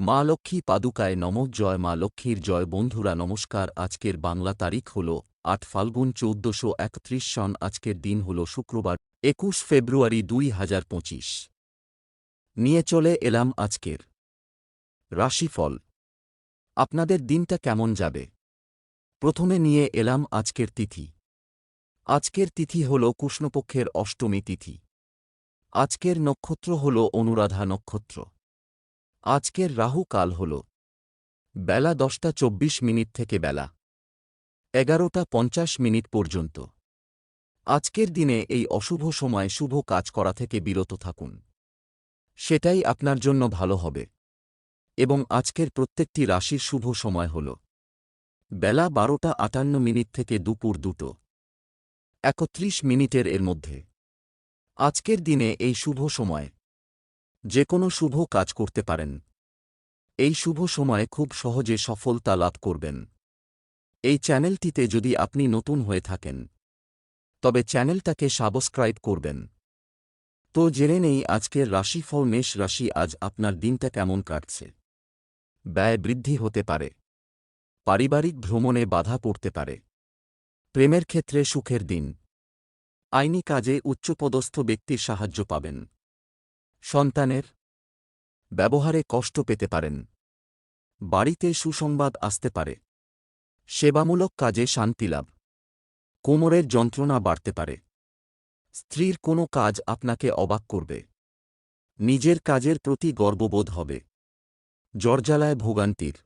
মা লক্ষ্মী পাদুকায় নম জয় মা লক্ষ্মীর জয়। বন্ধুরা নমস্কার, আজকের বাংলা তারিখ হল আট ফাল্গুন চৌদ্দশো একত্রিশ সন, আজকের দিন হল শুক্রবার, একুশ ফেব্রুয়ারি দুই হাজার পঁচিশ। নিয়ে চলে এলাম আজকের রাশিফল। আপনাদের দিনটা কেমন যাবে? প্রথমে নিয়ে এলাম আজকের তিথি। আজকের তিথি হল কৃষ্ণপক্ষের অষ্টমী তিথি। আজকের নক্ষত্র হল অনুরাধা নক্ষত্র। আজকের রাহু কাল হল। বেলা দশটা চব্বিশ মিনিট থেকে বেলা। এগারোটা পঞ্চাশ মিনিট পর্যন্ত। আজকের দিনে এই অশুভ সময় শুভ কাজ করা থেকে বিরত থাকুন। সেটাই আপনার জন্য ভালো হবে। এবং আজকের প্রত্যেকটি রাশির শুভ সময় হল। বেলা বারোটা আটান্ন মিনিট থেকে দুপুর দুটো। একত্রিশ মিনিটের এর মধ্যে। আজকের দিনে এই শুভ সময় যে কোনো শুভ কাজ করতে পারেন। এই শুভ সময়ে খুব সহজে সফলতা লাভ করবেন। এই চ্যানেলটিতে যদি আপনি নতুন হয়ে থাকেন, তবে চ্যানেলটাকে সাবস্ক্রাইব করবেন। তো জেনে নেই আজকের রাশিফল মেষ রাশি আজ আপনার দিনটা কেমন কাটছে। ব্যয় বৃদ্ধি হতে পারে। পারিবারিক ভ্রমণে বাধা পড়তে পারে। প্রেমের ক্ষেত্রে সুখের দিন। আইনি কাজে উচ্চপদস্থ ব্যক্তির সাহায্য পাবেন। সন্তানের ব্যবহারে কষ্ট পেতে পারেন। বাড়িতে সুসংবাদ আসতে পারে। সেবামূলক কাজে শান্তিলাভ কোমরের যন্ত্রণা বাড়তে পারে। স্ত্রীর কোনো কাজ আপনাকে অবাক করবে। নিজের কাজের প্রতি গর্ববোধ হবে। জর্জালায় ভোগান্তির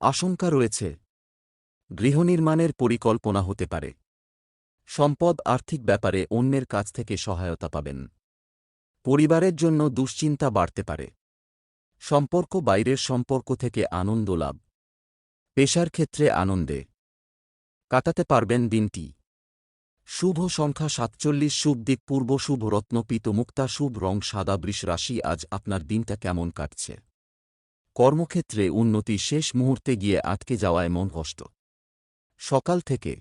আশঙ্কা রয়েছে। গৃহনির্মাণের পরিকল্পনা হতে পারে। সম্পদ আর্থিক ব্যাপারে অন্যের কাছ থেকে সহায়তা পাবেন। পরিবারের জন্য দুশ্চিন্তা বাড়তে পারে। সম্পর্ক বাইরের সম্পর্ক থেকে আনন্দ লাভ। পেশার ক্ষেত্রে আনন্দে। কাটাতে পারবেন দিনটি। শুভ সংখ্যা সাতচল্লিশ, শুভ দিক পূর্ব, শুভ রত্নপিত মুক্তা, শুভ রং, সাদা বৃষ রাশি, আজ আপনার দিনটা কেমন কাটছে? কর্মক্ষেত্রে উন্নতি শেষ মুহূর্তে গিয়ে আটকে যাওয়ায় মন কষ্ট। সকাল থেকে।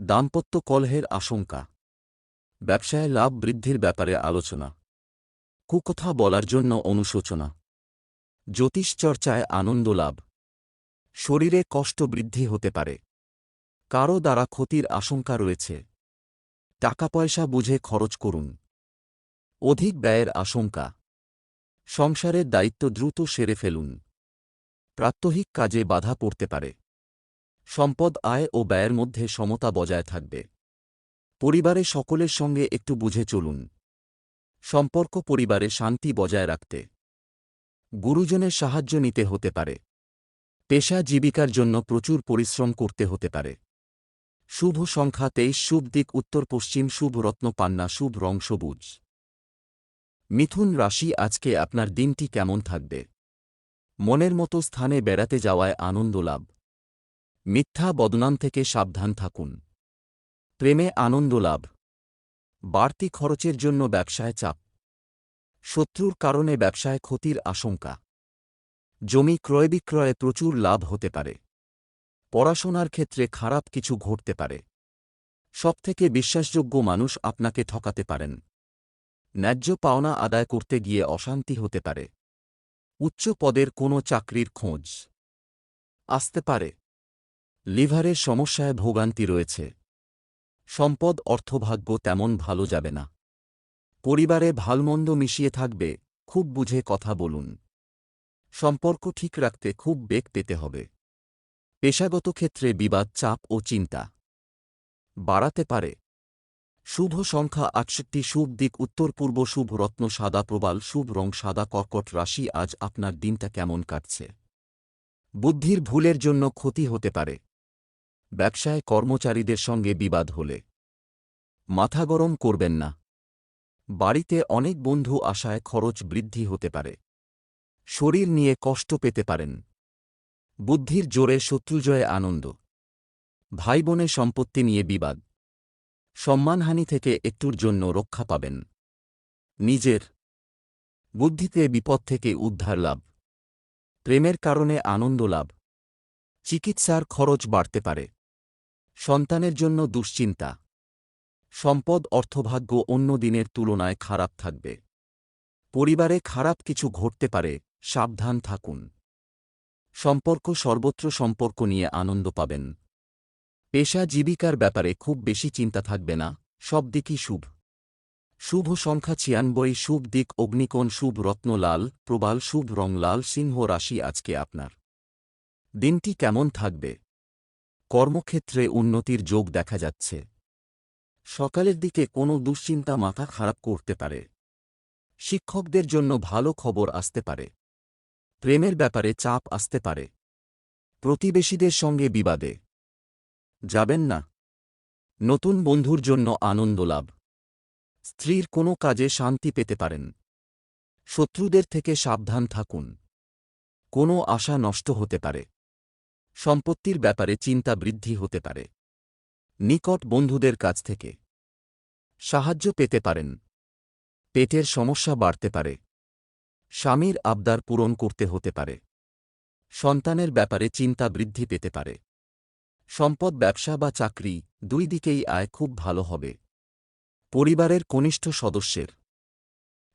দাম্পত্য কলহের আশঙ্কা। ব্যবসায় লাভ বৃদ্ধির ব্যাপারে আলোচনা। কুকথা বলার জন্য অনুশোচনা। জ্যোতিষচর্চায় আনন্দ লাভ। শরীরে কষ্ট বৃদ্ধি হতে পারে। কারও দ্বারা ক্ষতির আশঙ্কা রয়েছে। টাকা পয়সা বুঝে খরচ করুন। অধিক ব্যয়ের আশঙ্কা। সংসারের দায়িত্ব দ্রুত সেরে ফেলুন। প্রাত্যহিক কাজে বাধা পড়তে পারে। সম্পদ আয় ও ব্যয়ের মধ্যে সমতা বজায় থাকবে। পরিবারে সকলের সঙ্গে একটু বুঝে চলুন। সম্পর্ক পরিবারে শান্তি বজায় রাখতে। গুরুজনের সাহায্য নিতে হতে পারে। পেশা জীবিকার জন্য প্রচুর পরিশ্রম করতে হতে পারে। শুভ সংখ্যা তেইশ, শুভ দিক উত্তর পশ্চিম, শুভ রত্ন পান্না, শুভ রং সবুজ। মিথুন রাশি, আজকে আপনার দিনটি কেমন থাকবে? মনের মতো স্থানে বেড়াতে যাওয়ায় আনন্দ লাভ। মিথ্যা বদনাম থেকে সাবধান থাকুন। প্রেমে আনন্দ লাভ। বাড়তি খরচের জন্য ব্যবসায় চাপ। শত্রুর কারণে ব্যবসায় ক্ষতির আশঙ্কা। জমি ক্রয় বিক্রয়ে প্রচুর লাভ হতে পারে। পড়াশোনার ক্ষেত্রে খারাপ কিছু ঘটতে পারে। সবথেকে বিশ্বাসযোগ্য মানুষ আপনাকে ঠকাতে পারেন। ন্যায্য পাওনা আদায় করতে গিয়ে অশান্তি হতে পারে। উচ্চ পদের কোনো চাকরির খোঁজ। আসতে পারে। লিভারের সমস্যায় ভোগান্তি রয়েছে। সম্পদ, অর্থভাগ্য তেমন ভালো যাবে না। পরিবারে ভালমন্দ মিশিয়ে থাকবে, খুব বুঝে কথা বলুন। সম্পর্ক ঠিক রাখতে খুব বেগ পেতে হবে। পেশাগত ক্ষেত্রে বিবাদ, চাপ ও চিন্তা। বাড়াতে পারে। শুভ সংখ্যা আটষট্টি, শুভ দিক উত্তর পূর্ব, শুভ রত্ন সাদা প্রবাল, শুভ রং সাদা কর্কট রাশি, আজ আপনার দিনটা কেমন কাটছে? বুদ্ধির ভুলের জন্য ক্ষতি হতে পারে। ব্যবসায় কর্মচারীদের সঙ্গে বিবাদ হলে। মাথা গরম করবেন না। বাড়িতে অনেক বন্ধু আশায় খরচ বৃদ্ধি হতে পারে। শরীর নিয়ে কষ্ট পেতে পারেন। বুদ্ধির জোরে শত্রুজয়ে আনন্দ। ভাই বোনের সম্পত্তি নিয়ে বিবাদ। সম্মানহানি থেকে একটুর জন্য রক্ষা পাবেন। নিজের বুদ্ধিতে বিপদ থেকে উদ্ধার লাভ। প্রেমের কারণে আনন্দ লাভ। চিকিৎসার খরচ বাড়তে পারে। সন্তানের জন্য দুশ্চিন্তা। সম্পদ, অর্থভাগ্য অন্য দিনের তুলনায় খারাপ থাকবে। পরিবারে খারাপ কিছু ঘটতে পারে, সাবধান থাকুন। সম্পর্ক, সর্বত্র সম্পর্ক নিয়ে আনন্দ পাবেন। পেশা, জীবিকার ব্যাপারে খুব বেশি চিন্তা থাকবে না, সব দিকই শুভ। শুভ সংখ্যা ছিয়ানব্বই, শুভ দিক অগ্নিকোণ, শুভ রত্নলাল প্রবাল, শুভ রংলাল সিংহ রাশি আজকে আপনার। দিনটি কেমন থাকবে? কর্মক্ষেত্রে উন্নতির যোগ দেখা যাচ্ছে। সকালের দিকে কোনো দুশ্চিন্তা মাথা খারাপ করতে পারে। শিক্ষকদের জন্য ভালো খবর আসতে পারে। প্রেমের ব্যাপারে চাপ আসতে পারে। প্রতিবেশীদের সঙ্গে বিবাদে। যাবেন না। নতুন বন্ধুর জন্য আনন্দ লাভ। স্ত্রীর কোনো কাজে শান্তি পেতে পারেন। শত্রুদের থেকে সাবধান থাকুন। কোনো আশা নষ্ট হতে পারে। সম্পত্তির ব্যাপারে চিন্তা বৃদ্ধি হতে পারে। নিকট বন্ধুদের কাছ থেকে। সাহায্য পেতে পারেন। পেটের সমস্যা বাড়তে পারে। স্বামীর আবদার পূরণ করতে হতে পারে। সন্তানের ব্যাপারে চিন্তা বৃদ্ধি পেতে পারে। সম্পদ, ব্যবসা বা চাকরি দুই দিকেই আয় খুব ভালো হবে। পরিবারের কনিষ্ঠ সদস্যের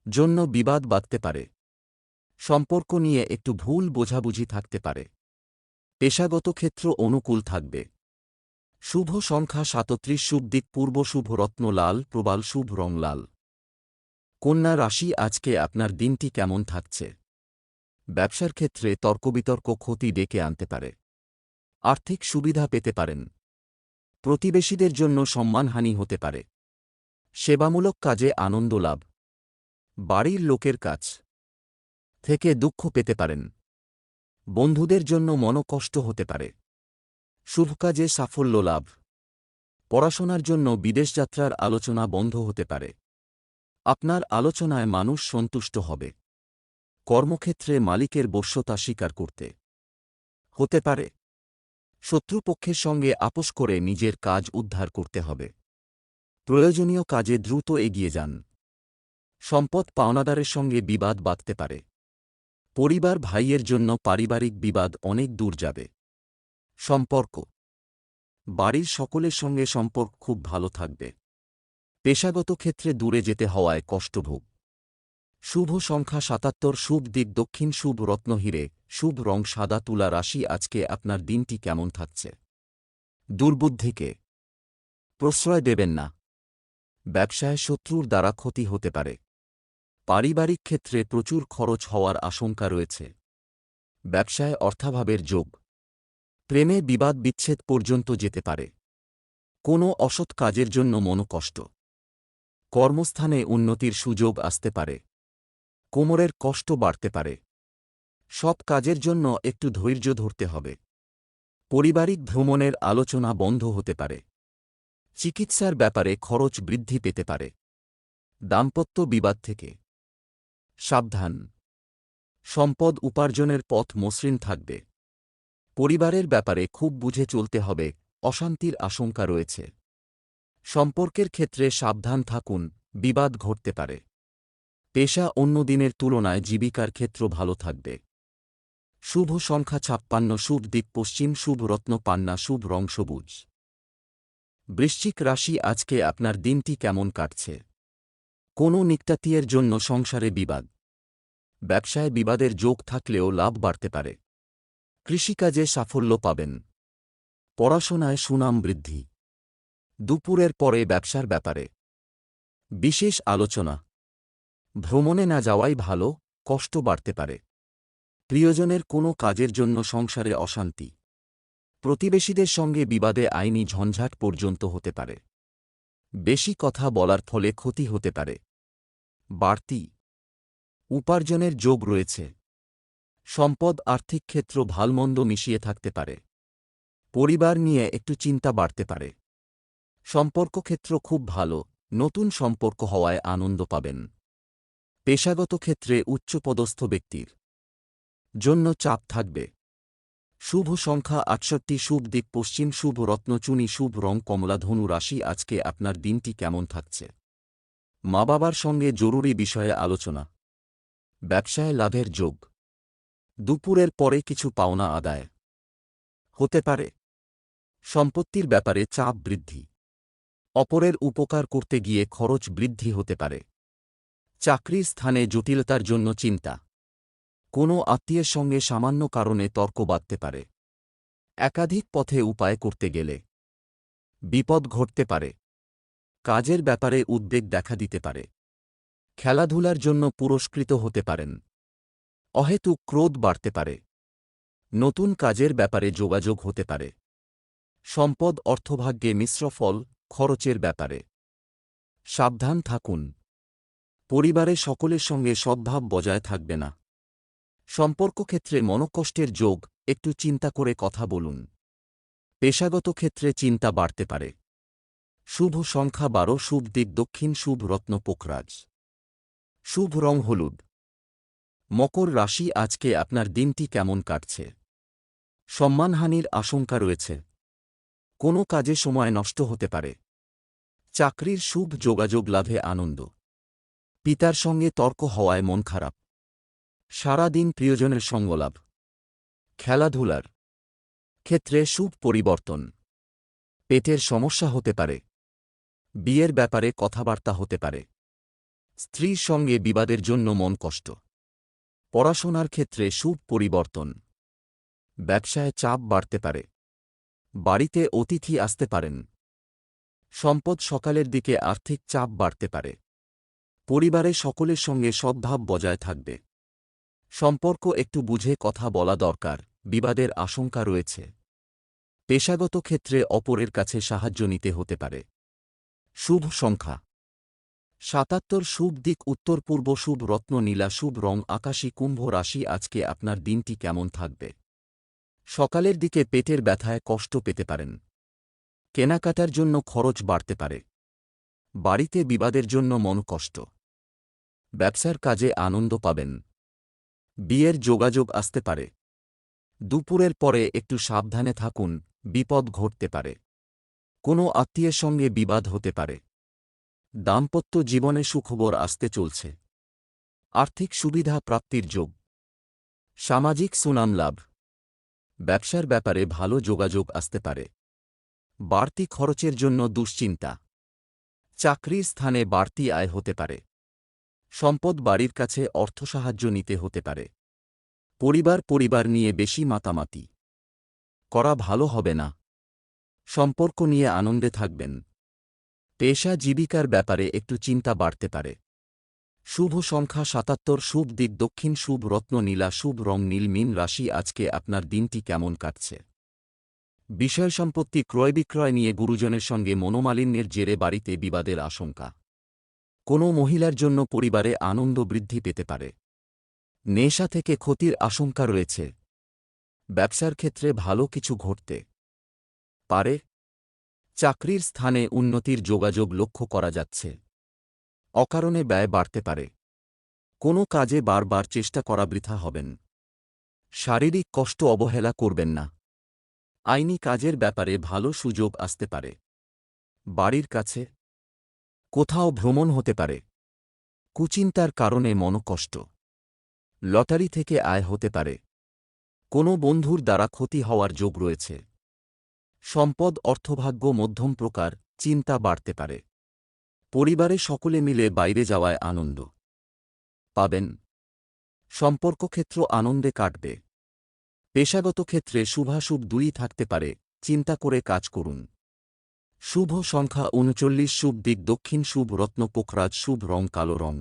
জন্য বিবাদ বাঁধতে পারে। সম্পর্ক নিয়ে একটু ভুল বোঝাবুঝি থাকতে পারে। পেশাগত ক্ষেত্র অনুকূল থাকবে। শুভ সংখ্যা সাতত্রিশ শুভ দিক পূর্ব শুভ রত্ন লাল, প্রবাল শুভ রং লাল। কন্যা রাশি, আজকে আপনার দিনটি কেমন থাকছে? ব্যবসার ক্ষেত্রে তর্কবিতর্ক ক্ষতি ডেকে আনতে পারে। আর্থিক সুবিধা পেতে পারেন। প্রতিবেশীদের জন্য সম্মানহানি হতে পারে। সেবামূলক কাজে আনন্দ লাভ। বাড়ির লোকের কাছ থেকে দুঃখ পেতে পারেন। বন্ধুদের জন্য মনকষ্ট হতে পারে। শুভ কাজে সাফল্য লাভ। পড়াশোনার জন্য বিদেশযাত্রার আলোচনা বন্ধ হতে পারে। আপনার আলোচনায় মানুষ সন্তুষ্ট হবে। কর্মক্ষেত্রে মালিকের বশ্যতা স্বীকার করতে। হতে পারে। শত্রুপক্ষের সঙ্গে আপোষ করে নিজের কাজ উদ্ধার করতে হবে। প্রয়োজনীয় কাজে দ্রুত এগিয়ে যান। সম্পদ পাওনাদারের সঙ্গে বিবাদ বাঁধতে পারে। পরিবার ভাইয়ের জন্য পারিবারিক বিবাদ অনেক দূর যাবে। সম্পর্ক। বাড়ির সকলের সঙ্গে সম্পর্ক খুব ভালো থাকবে। পেশাগত ক্ষেত্রে দূরে যেতে হওয়ায় কষ্টভোগ। শুভ সংখ্যা সাতাত্তর, শুভ দিক দক্ষিণ, শুভ রত্নহীরে শুভ রং সাদা, তুলা রাশি, আজকে আপনার দিনটি কেমন থাকছে? দুর্বুদ্ধিকে প্রশ্রয় দেবেন না। ব্যবসায় শত্রুর দ্বারা ক্ষতি হতে পারে। পারিবারিক ক্ষেত্রে প্রচুর খরচ হওয়ার আশঙ্কা রয়েছে। ব্যবসায় অর্থাভাবের যোগ। প্রেমে বিবাদ বিচ্ছেদ পর্যন্ত যেতে পারে। কোনো অসৎ কাজের জন্য মনোকষ্ট কর্মস্থানে উন্নতির সুযোগ আসতে পারে। কোমরের কষ্ট বাড়তে পারে। সব কাজের জন্য একটু ধৈর্য ধরতে হবে। পারিবারিক ভ্রমণের আলোচনা বন্ধ হতে পারে। চিকিৎসার ব্যাপারে খরচ বৃদ্ধি পেতে পারে। দাম্পত্য বিবাদ থেকে। সাবধান। সম্পদ উপার্জনের পথ মসৃণ থাকবে। পরিবারের ব্যাপারে খুব বুঝে চলতে হবে, অশান্তির আশঙ্কা রয়েছে। সম্পর্কের ক্ষেত্রে সাবধান থাকুন, বিবাদ ঘটতে পারে। পেশা অন্য দিনের তুলনায় জীবিকার ক্ষেত্র ভালো থাকবে। শুভ সংখ্যা ছাপ্পান্ন, শুভ দিক পশ্চিম, শুভ রত্ন পান্না, শুভ রং সবুজ। বৃশ্চিক রাশি, আজকে আপনার দিনটি কেমন কাটছে? কোনো নিক্তাতীয়ের জন্য সংসারে বিবাদ। ব্যবসায় বিবাদের যোগ থাকলেও লাভ বাড়তে পারে। কৃষিকাজে সাফল্য পাবেন। পড়াশোনায় সুনাম বৃদ্ধি। দুপুরের পরে ব্যবসার ব্যাপারে। বিশেষ আলোচনা। ভ্রমণে না যাওয়াই ভালো, কষ্ট বাড়তে পারে। প্রিয়জনের কোনো কাজের জন্য সংসারে অশান্তি। প্রতিবেশীদের সঙ্গে বিবাদে আইনি ঝঞ্ঝাট পর্যন্ত হতে পারে। বেশি কথা বলার ফলে ক্ষতি হতে পারে। বাড়তি। উপার্জনের যোগ রয়েছে। সম্পদ আর্থিক ক্ষেত্র ভালমন্দ মিশিয়ে থাকতে পারে। পরিবার নিয়ে একটু চিন্তা বাড়তে পারে। সম্পর্ক ক্ষেত্র খুব ভালো, নতুন সম্পর্ক হওয়ায় আনন্দ পাবেন। পেশাগত ক্ষেত্রে উচ্চপদস্থ ব্যক্তির জন্য চাপ থাকবে। শুভ সংখ্যা আটষট্টি, শুভ দিক পশ্চিম, শুভ রত্নচুনি শুভ রং, কমলা, ধনু রাশি, আজকে আপনার দিনটি কেমন থাকছে? মা বাবার সঙ্গে জরুরি বিষয়ে আলোচনা। ব্যবসায় লাভের যোগ। দুপুরের পরে কিছু পাওনা আদায়। হতে পারে। সম্পত্তির ব্যাপারে চাপ বৃদ্ধি। অপরের উপকার করতে গিয়ে খরচ বৃদ্ধি হতে পারে। চাকরির স্থানে জটিলতার জন্য চিন্তা। কোনো আত্মীয়ের সঙ্গে সামান্য কারণে তর্ক বাঁধতে পারে। একাধিক পথে উপায় করতে গেলে। বিপদ ঘটতে পারে। কাজের ব্যাপারে উদ্বেগ দেখা দিতে পারে। খেলাধুলার জন্য পুরস্কৃত হতে পারেন। অহেতুক ক্রোধ বাড়তে পারে। নতুন কাজের ব্যাপারে যোগাযোগ হতে পারে। সম্পদ, অর্থভাগ্যে মিশ্র ফল, খরচের ব্যাপারে। সাবধান থাকুন। পরিবারে সকলের সঙ্গে সদ্ভাব বজায় থাকবে না। সম্পর্ক ক্ষেত্রে মনকষ্টের যোগ, একটু চিন্তা করে কথা বলুন। পেশাগত ক্ষেত্রে চিন্তা বাড়তে পারে। শুভ সংখ্যা বারো, শুভ দিক দক্ষিণ, শুভ রত্ন পোখরাজ। শুভ রং হলুদ। মকর রাশি আজকে আপনার দিনটি কেমন কাটছে? সম্মানহানির আশঙ্কা রয়েছে। কোনো কাজে সময় নষ্ট হতে পারে। চাকরির শুভ যোগাযোগ লাভে আনন্দ। পিতার সঙ্গে তর্ক হওয়ায় মন খারাপ। সারা দিন প্রিয়জনের সঙ্গলাভ। খেলাধুলার ক্ষেত্রে শুভ পরিবর্তন। পেটের সমস্যা হতে পারে। বিয়ের ব্যাপারে কথাবার্তা হতে পারে। স্ত্রীর সঙ্গে বিবাদের জন্য মন কষ্ট। পড়াশোনার ক্ষেত্রে শুভ পরিবর্তন। ব্যবসায় চাপ বাড়তে পারে। বাড়িতে অতিথি আসতে পারেন। সম্পদ সকালের দিকে আর্থিক চাপ বাড়তে পারে। পরিবারে সকলের সঙ্গে সদ্ভাব বজায় থাকবে। সম্পর্ক একটু বুঝে কথা বলা দরকার, বিবাদের আশঙ্কা রয়েছে। পেশাগত ক্ষেত্রে অপরের কাছে সাহায্য নিতে হতে পারে। শুভ সংখ্যা। সাতাত্তর শুভ দিক, উত্তর পূর্ব শুভ রত্ন, নীলা শুভ রং, আকাশী কুম্ভ রাশি, আজকে আপনার দিনটি কেমন থাকবে? সকালের দিকে পেটের ব্যথায় কষ্ট পেতে পারেন। কেনাকাটার জন্য খরচ বাড়তে পারে। বাড়িতে বিবাদের জন্য মন কষ্ট। ব্যবসার কাজে আনন্দ পাবেন। বিয়ের যোগাযোগ আসতে পারে। দুপুরের পরে একটু সাবধানে থাকুন, বিপদ ঘটতে পারে। কোনো আত্মীয়ের সঙ্গে বিবাদ হতে পারে। দাম্পত্য জীবনে সুখবর আসতে চলছে। আর্থিক সুবিধা প্রাপ্তির যোগ। সামাজিক সুনাম লাভ। ব্যবসার ব্যাপারে ভালো যোগাযোগ আসতে পারে। বাড়তি খরচের জন্য দুশ্চিন্তা। চাকরির স্থানে বাড়তি আয় হতে পারে। সম্পদ বাড়ির কাছে অর্থ সাহায্য নিতে হতে পারে। পরিবার পরিবার নিয়ে বেশি মাতামাতি। করা ভালো হবে না। সম্পর্ক নিয়ে আনন্দে থাকবেন। পেশা জীবিকার ব্যাপারে একটু চিন্তা বাড়তে পারে। শুভ সংখ্যা সাতাত্তর, শুভ দিক দক্ষিণ, শুভ রত্ন নীলা, শুভ রং নীল, মিন রাশি, আজকে আপনার দিনটি কেমন কাটছে? বিষয় সম্পত্তি ক্রয় বিক্রয় নিয়ে গুরুজনের সঙ্গে মনোমালিন্যের জেরে বাড়িতে বিবাদের আশঙ্কা। কোনো মহিলার জন্য পরিবারে আনন্দ বৃদ্ধি পেতে পারে। নেশা থেকে ক্ষতির আশঙ্কা রয়েছে। ব্যবসার ক্ষেত্রে ভালো কিছু ঘটতে পারে। চাকরির স্থানে উন্নতির যোগাযোগ লক্ষ্য করা যাচ্ছে। অকারণে ব্যয় বাড়তে পারে। কোনো কাজে বারবার চেষ্টা করা বৃথা হবেন। শারীরিক কষ্ট অবহেলা করবেন না। আইনি কাজের ব্যাপারে ভালো সুযোগ আসতে পারে। বাড়ির কাছে কোথাও ভ্রমণ হতে পারে। কুচিন্তার কারণে মনকষ্ট। লটারি থেকে আয় হতে পারে। কোনো বন্ধুর দ্বারা ক্ষতি হওয়ার যোগ রয়েছে। সম্পদ, অর্থভাগ্য, মধ্যম প্রকার, চিন্তা বাড়তে পারে। পরিবারে সকলে মিলে বাইরে যাওয়ায় আনন্দ পাবেন। সম্পর্ক ক্ষেত্র আনন্দে কাটবে। পেশাগত ক্ষেত্রে শুভাশুভ দুই থাকতে পারে, চিন্তা করে কাজ করুন। শুভ সংখ্যা উনচল্লিশ, শুভ দিক দক্ষিণ, শুভ রত্ন পোখরাজ, শুভ রং কালো রং।